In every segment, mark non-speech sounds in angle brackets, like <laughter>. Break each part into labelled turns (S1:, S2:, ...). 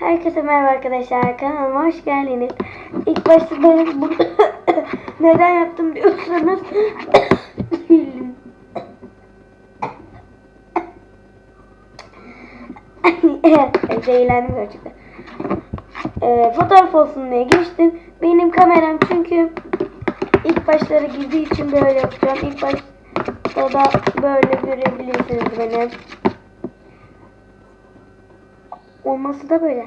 S1: Herkese merhaba arkadaşlar. Kanalıma hoş geldiniz. İlk başta ben bunu <coughs> neden yaptım diyorsanız <coughs> Eğlendim gerçekten. Ee, fotoğraf olsun diye geçtim. Benim kameram çünkü ilk başları girdiği için böyle yapacağım. İlk başta da böyle görebilirsiniz beni. Olması da böyle.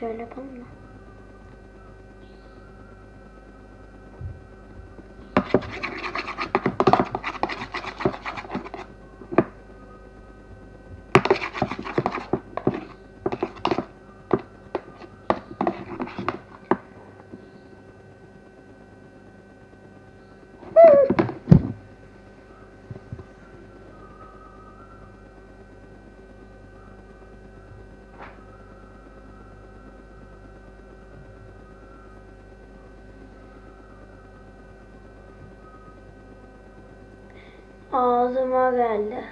S1: Şöyle yapalım da. Ağzıma geldi.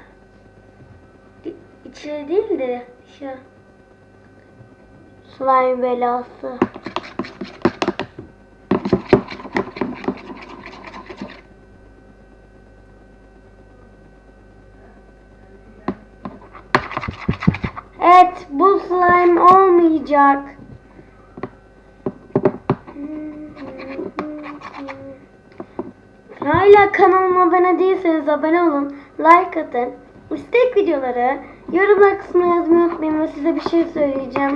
S1: İçeri değil de şu slime belası. Evet, bu slime olmayacak. Hala kanalıma abone değilseniz abone olun, like atın. İstek videoları yorumlar kısmına yazmayı unutmayın ve size bir şey söyleyeceğim.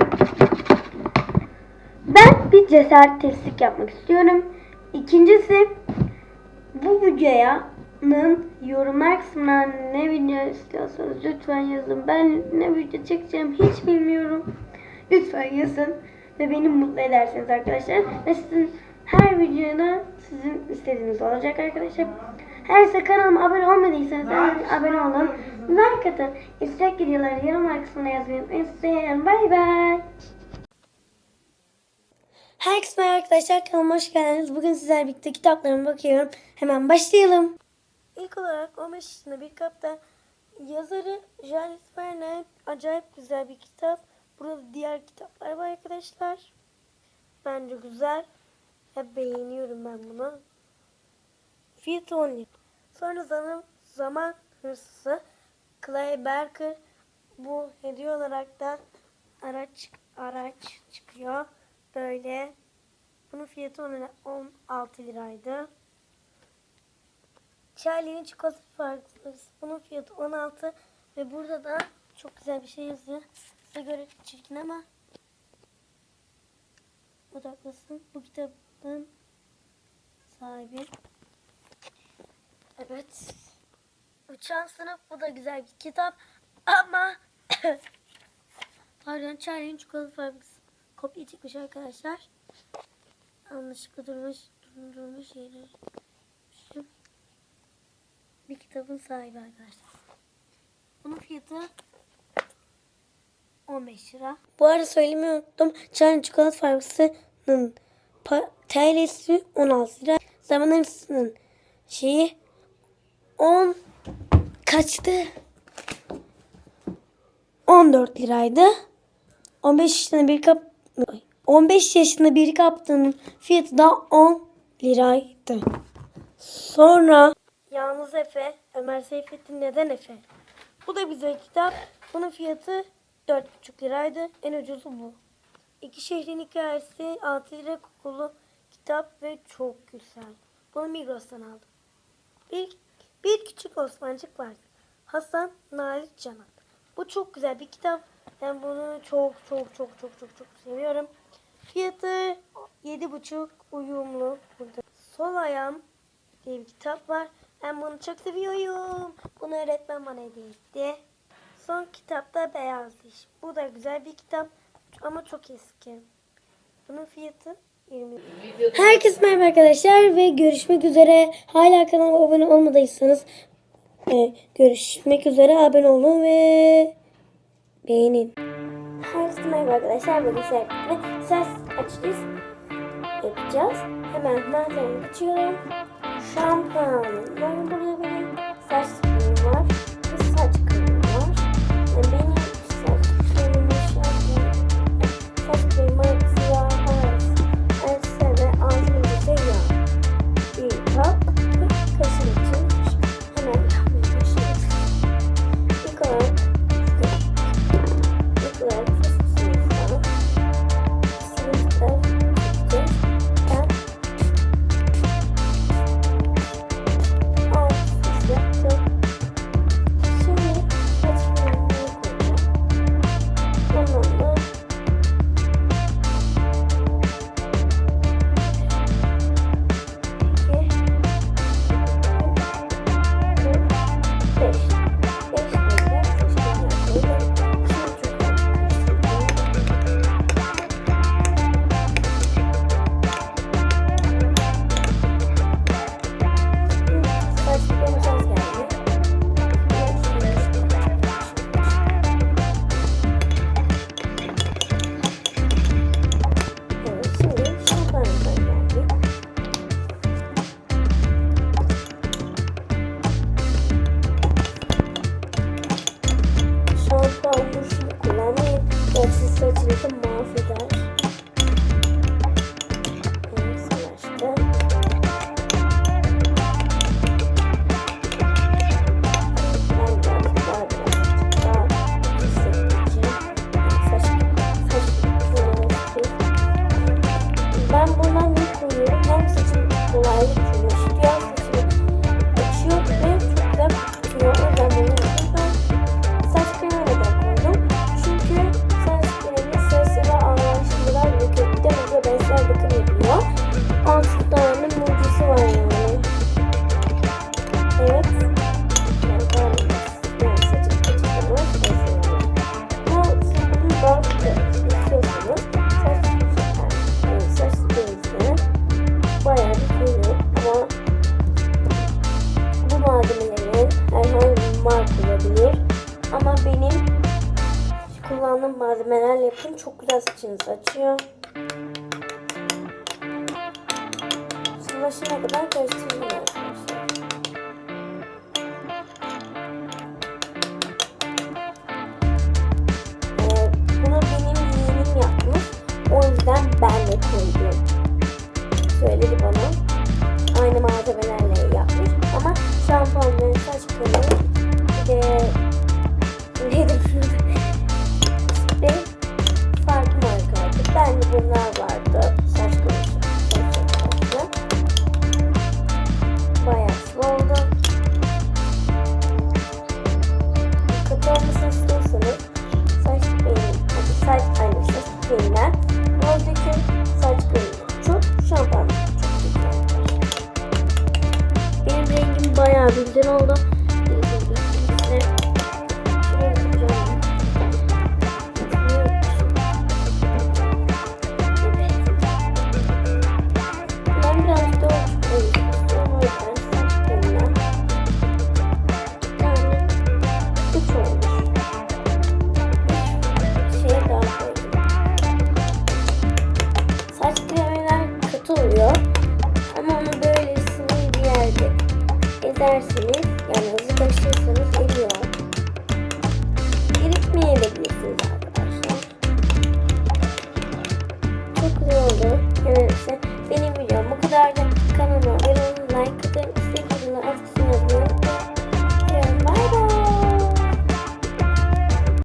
S1: Ben bir cesaret testi yapmak istiyorum. İkincisi bu video'nun yorumlar kısmına ne video istiyorsanız lütfen yazın. Ben ne video çekeceğim hiç bilmiyorum. Lütfen yazın ve beni mutlu edersiniz arkadaşlar. Ve sizin her videoda sizin istediğiniz olacak arkadaşlar. Her kanalıma abone olmadıysanız abone olun. Like atın. İstek videoları yorumlar kısmına yazmayı unutmayın. Size bay bay. Herkese merhaba arkadaşlar kanalıma hoş geldiniz. Bugün sizlerle birlikte kitaplarıma bakıyorum. Hemen başlayalım. İlk olarak 15 yaşında bir kitapta yazarı Jules Verne acayip güzel bir kitap. Burada diğer kitaplar var arkadaşlar. Bence güzel. Ve beğeniyorum ben bunu. 10 lira. Sonra zaman, zaman hırsızı Clay Barker bu hediye olarak da araç araç çıkıyor. Böyle. Bunun fiyatı 10 lira- 16 liraydı. Charlie'nin çikolata farklısı. Bunun fiyatı 16 ve burada da çok güzel bir şey yazıyor. Size göre çirkin ama odaklasın. Bu kitabın sahibi. Evet. Uçan sınıf bu da güzel bir kitap ama <coughs> pardon Charlie'nin çikolata fabrikası kopya çıkmış arkadaşlar. Yanlışlıkla durmuş, durmuş yeri. Bir kitabın sahibi arkadaşlar. Bunun fiyatı 15 lira. Bu arada söylemeyi unuttum. Charlie çikolata fabrikasının TL'si 16 lira. Zaman arasının şeyi 10 kaçtı? 14 liraydı. 15 yaşında bir kap 15 yaşında bir kaptanın fiyatı da 10 liraydı. Sonra Yalnız Efe, Ömer Seyfettin Neden Efe? Bu da güzel kitap. Bunun fiyatı 4,5 liraydı. En ucuzu bu. İki şehrin hikayesi 6 lira kokulu kitap ve çok güzel. Bunu Migros'tan aldım. Bir, bir küçük Osmancık vardı. Hasan Nalit Canan. Bu çok güzel bir kitap. Ben bunu çok çok çok çok çok çok seviyorum. Fiyatı 7,5 uyumlu. Burada. Sol ayağım diye bir kitap var. Ben bunu çok seviyorum. Bunu öğretmen bana hediye etti. Son kitap da Beyaz Diş. Bu da güzel bir kitap ama çok eski. Bunun fiyatı 20 Herkese merhaba arkadaşlar ve görüşmek üzere. Hala kanalıma abone olmadıysanız e, görüşmek üzere abone olun ve beğenin. Herkese merhaba arkadaşlar. Bugün sizlerle ses açacağız. Yapacağız. Hemen malzememi geçiyorum. Benim. Saç spreyim biraz içiniz açıyor. Savaşına kadar karıştırın arkadaşlar. Ee, bunu benim yeğenim yapmış. O yüzden ben de abimden oldu.